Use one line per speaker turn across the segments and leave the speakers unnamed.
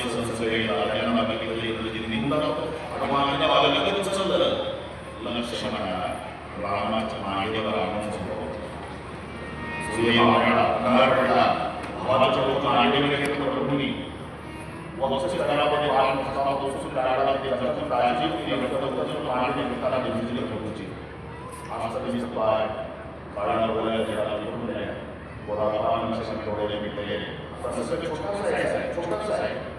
हनुमानाचे संसदे राजांना बघितले इंद्रजी निघून जातो हनुमानाच्या बालकाचं उचललं लक्ष्मण रामाच्या मागेवर आणून समोर सूर्य मावळला अंधार पडला भावाच्या लोक मांडे प्रभूंनी वंश वाहन कसा बसून करायला ते काळजी केली तर वंश मांडे निघताना दिसली प्रभूची आज पाय काळा बोलायला जरा लिहून द्या बोला पाहून लक्ष्मण डोळे तसं छोटासा आहे छोटासा आहे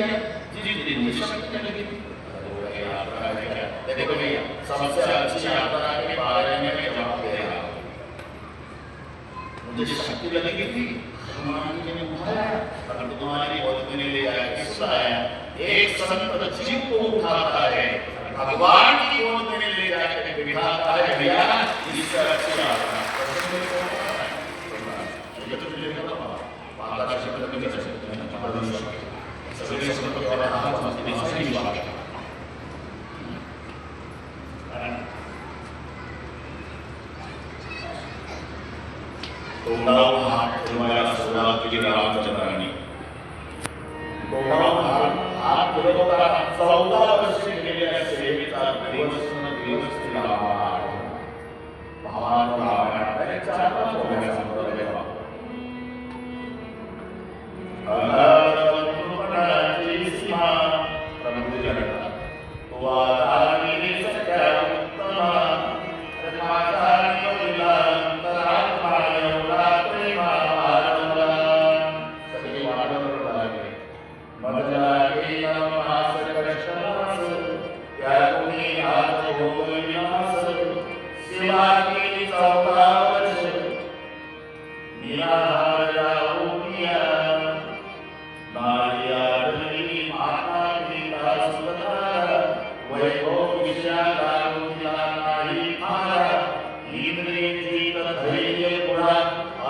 है देखो भैया सबसे अच्छी यात्रा के बारे में मैं जवाब दे रहा हूँ मुझे शक्ति लगेगी थी हनुमान जी ने उठाया तुम्हारी में ले आया किस्सा है एक संत जीव को उठाता है भगवान की में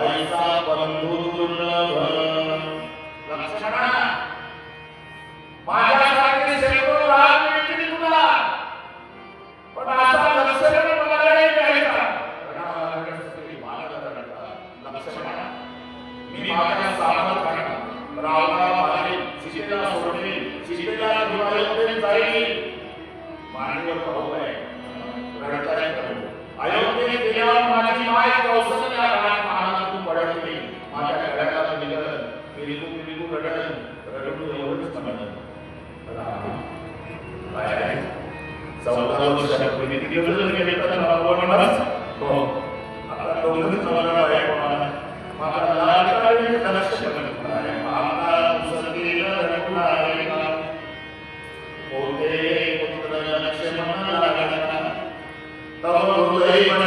ऐसा बंधु दुर्लभ लक्षणा সঙ্গে দেখা করবে দ্বিতীয় বিরোধীকে যে কথা না বলব না তো আপনারা বলবেন তোমরা এক মানে মাকার লাল কারে কালেকশন করে আমরা মুসলিম রাখলাই না ওতে পুত্র লক্ষ্মণ লাগা তো ওই মানে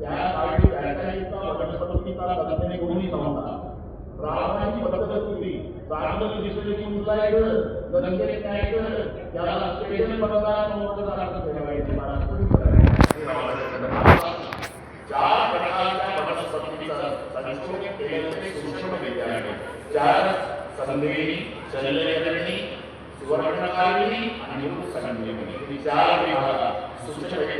काळी त्याच्या इतका वनस्पतीचा तज्ञाने कोणी नव्हता रावणाची पद्धत होती चांगलं दिसलं की उचलायचं गणित न्यायचं त्याला स्पेशल मतदान नव्हतं ठेवायचे चार प्रकारच्या वनस्पतीचा संशोधन केलेलं सूक्ष्म विद्या चार संदेही शल्यकरणी सुवर्णकारिणी आणि संजीवनी चार विभागात सूक्ष्म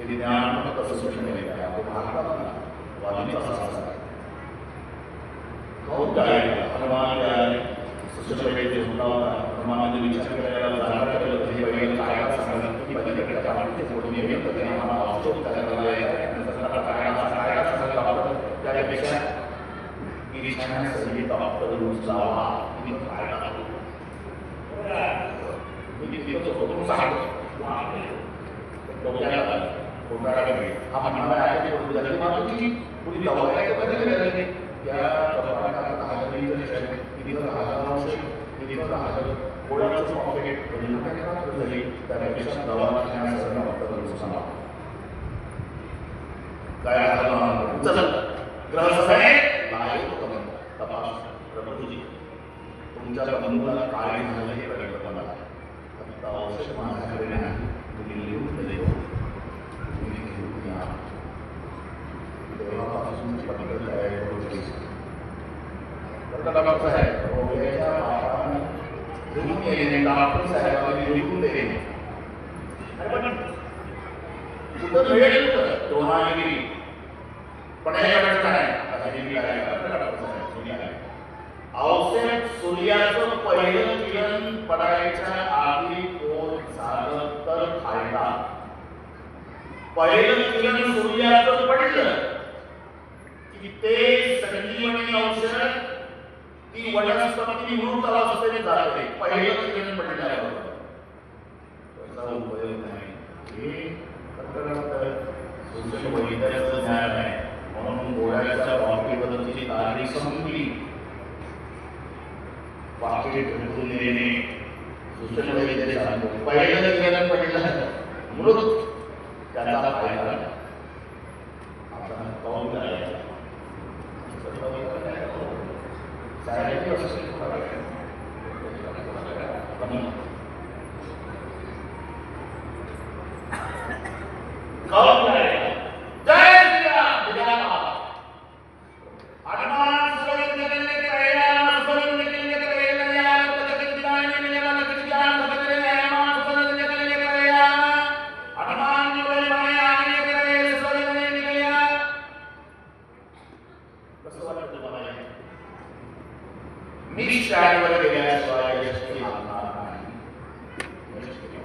हे ज्ञानात्मक शोषण वेगळा तो महाराजांना वादीचा काय हनुमान काय सुशवेचे होता हनुमानाचे विचार करायला जाणार केलं हे वेगळं काय सांगणार की पलीकडे कामाचे फोटो मी येत होते आम्हाला वाचतो करायला त्यापेक्षा गिरीशाने संगीत वापरून जावा मी खायला लागलो हा म्हणाला ते वस्तू झाली. वाहतुकीची पुढील दवाखान्याचे बदल झाले त्या दवाखान्यात हजार कोणालाच कॉम्प्लिकेट परिणाम झाली त्यापेक्षा काय चला. ग्रहस्थ आहे लायक तपास. प्रभूजी. तुमच्या बंधूला काय झालं हे बापू साहेबांनी लिहून दिलेले कुठं मिळेल दोनागिरी. पण पहिलं पडायच्या आधी कोण झालं तर फायदा? पहिलं किरण सूर्याचं पडलं. की ते संजीवनी औषध की वडण असताना ती निवडून तलाव असते झाला ते पहिल्यांदा पडलेला आहे. त्याचा उपयोग नाही. हे सोशल वैद्याचं ज्ञान म्हणून गोळ्याच्या वापरीबद्दलची तारीख संपली. वाकडी भेटून देणे सोशल वैद्याचे सांगतो पहिल्यांदा केलं पडलेला मृत जय हनुमान स्वयं निकलने के पहले हनुमान स्वयं निकलने के पहले नया पतक दिलाने में लगा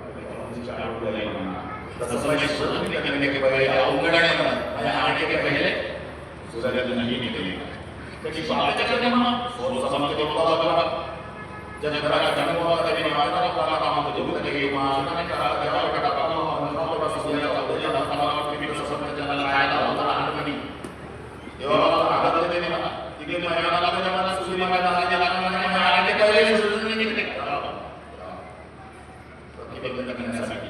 लग जान बदले हनुमान स्वयं निकलने के पहले जी बोले मैं आगे के पहले नहीं तो मी नाही सूरज नहीं निकलेगा त्याची बात करते म्हणा सोल समझ के बोला बघा जब घरा का जन्म हुआ तभी माता का काला काम तो जब तक ये माँ ने कहा जरा बेटा पापा हम तो बस ये का बोले ना समाज के भी सब चला आया था होता हारमोनी तेव्हा आदत देते ना तिथे महिना लागला मला सुधी महिना आगे लागला नाही आगे पहिले सूरज नहीं निकले प्रतिबंध करण्यासाठी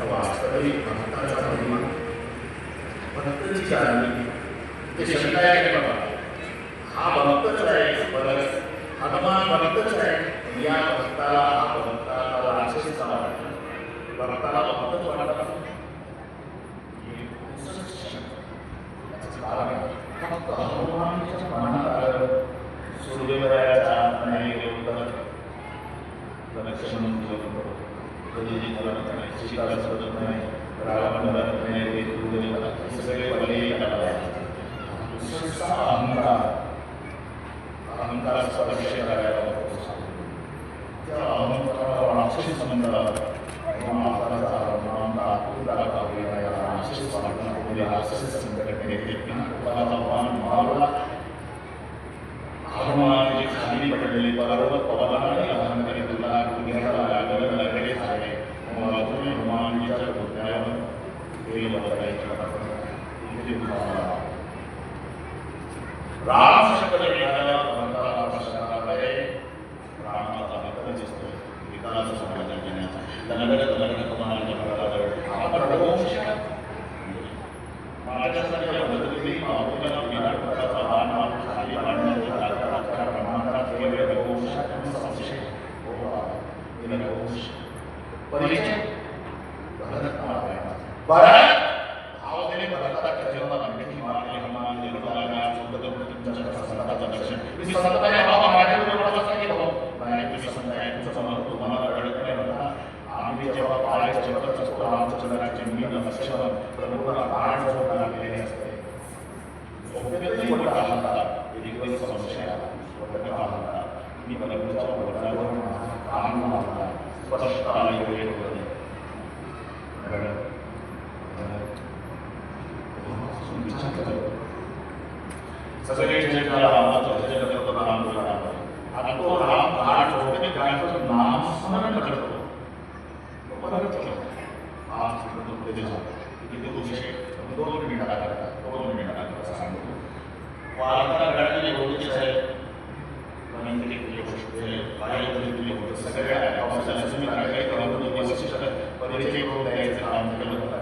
त्या वास्तविक भक्ताचा महिमा भक्ताची जाणीव ते शंका आहे की बाबा हा भक्तच आहे परत हनुमान भक्तच आहे या भक्ताला हा भक्ताला राक्षस वाटला भक्ताला भक्तच वाटला फक्त हनुमानाच्या मनात आलं सूर्यवरायाचा नाही एवढं लक्ष्मण अहंकार अहंकाराचा परिचय करायला त्या अहंकाराला राक्षसी समजला महाराजा रामांना आत्मदार कावलेला या राक्षस वाटणं कोणी राक्षस संकटने भगवान मारला हनुमानाची खाली पडलेली पर्वत Gracias. परत आज किती तुझे दोन मिनिटाला करतात दोन मिनिटाला करतात सांगतो वारंवार घडलेली होतीच आहे अनंतरी तुझी गोष्ट बाहेर तुझी गोष्ट सगळ्या पावसाच्या तुम्ही काय काय करत होतो वशिष्ठ परिचय करून द्यायचं काम केलं होतं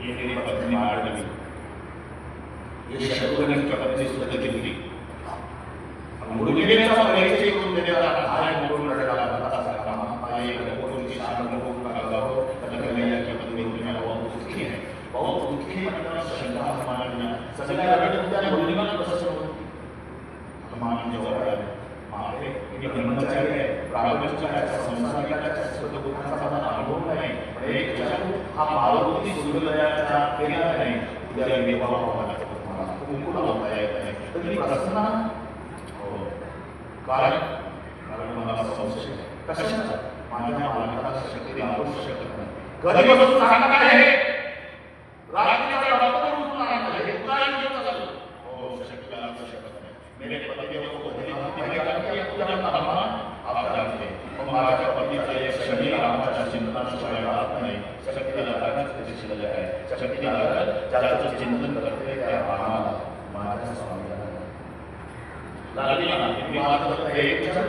ये पत्नी मारली ये शत्रुघ्न पत्नी सुद्धा केली मुलगीचा परिचय करून देण्याला काय म्हणून रडला होता सारखा आई कोणती शान नको लागला हो कन्हैया की पत्नी दुनिया बहुत दुखी है बहुत दुखी मतलब हमारे सगळ्या रडत होत्या मुलीला कसं हनुमान जेव्हा तुम्ही ब्रह्मचारी आहे प्रापंचिकाच्या संसारिकाच्या सुखदुःखाचा मला अनुभव पण एक त्याच्यातून हा मारुती सूर्योदयाच्या केला नाही उद्या विवाह व्हावा लागतो तुम्हाला कुंकू लावता येत नाही तर तुम्ही प्रसन्न? हो कारण कारण मला संशय. कशाचा माझ्या मालकाला शक्ती शकत नाही घरी बसून सांगत आहे रात्रीच्या डॉक्टर उठून आणत आहे हे तुला येतं का? हो शक्ती लागू शकत नाही मेरे पति को घरी माहिती आहे की तुझ्या कामाला आप जानते मग माझ्या पतीचा एक क्षणी रामाच्या चिंतनाशिवाय राहत नाही शक्ती लागण्याच त्याची शिल्लक आहे शक्ती लागत ज्याचं चिंतन करते त्या रामाला माझ्या स्वामीला लागली ना मी बात करता है एक जन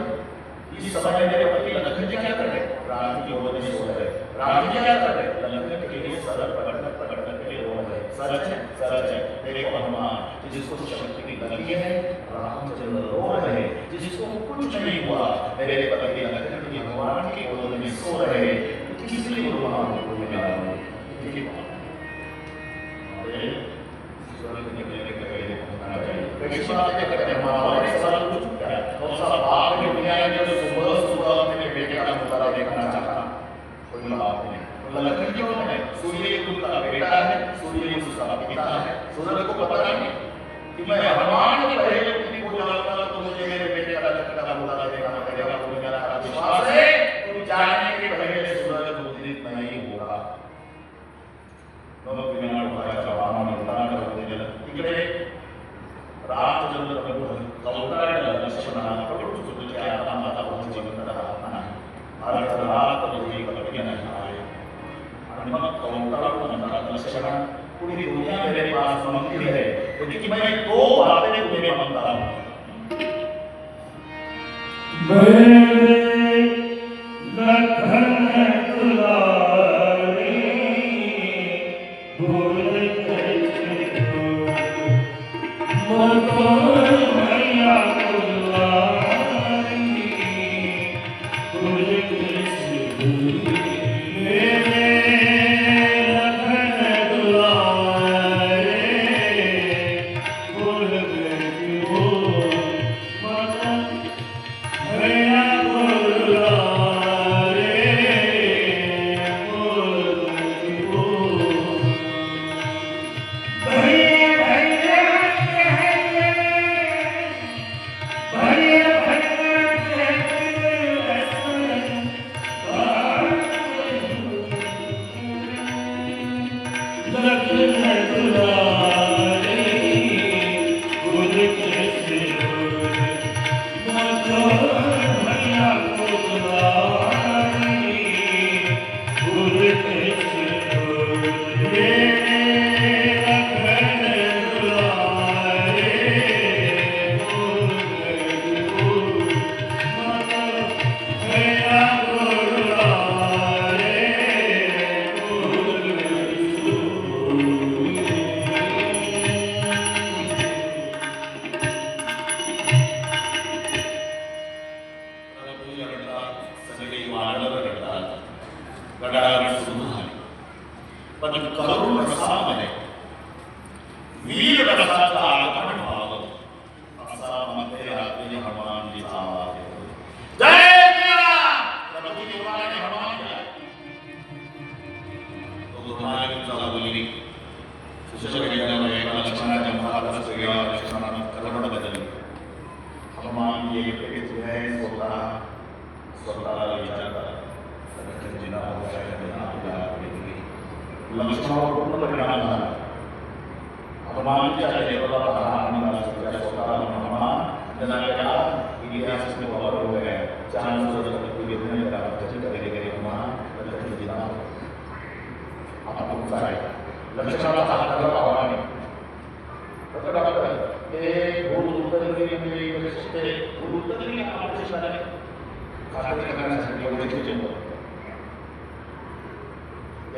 इस समय मेरे पति लखन जी क्या कर रहे राम की ओर नहीं सो रहे, राम जी क्या कर रहे लखन के लिए सर पकड़ पकड़ के लिए रो रहे सच है सच है। देखो हनुमान, जिसको शक्ति की लगी है रामचंद्र रो रहे जिसको कुछ नहीं हुआ मेरे पति लखन जी भगवान की गोद में सो रहे किस लिए भगवान को मिला हैं? है। तो है बेटा सूर्य उसका पिता है। सूर्य को पता नहीं
இவன் 駅前にどう並べてくれればなんだろう。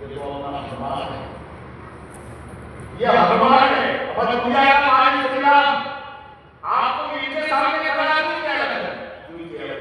ये
तो अपना अखबार है। और पूजा का आज इतना आपको इनके सामने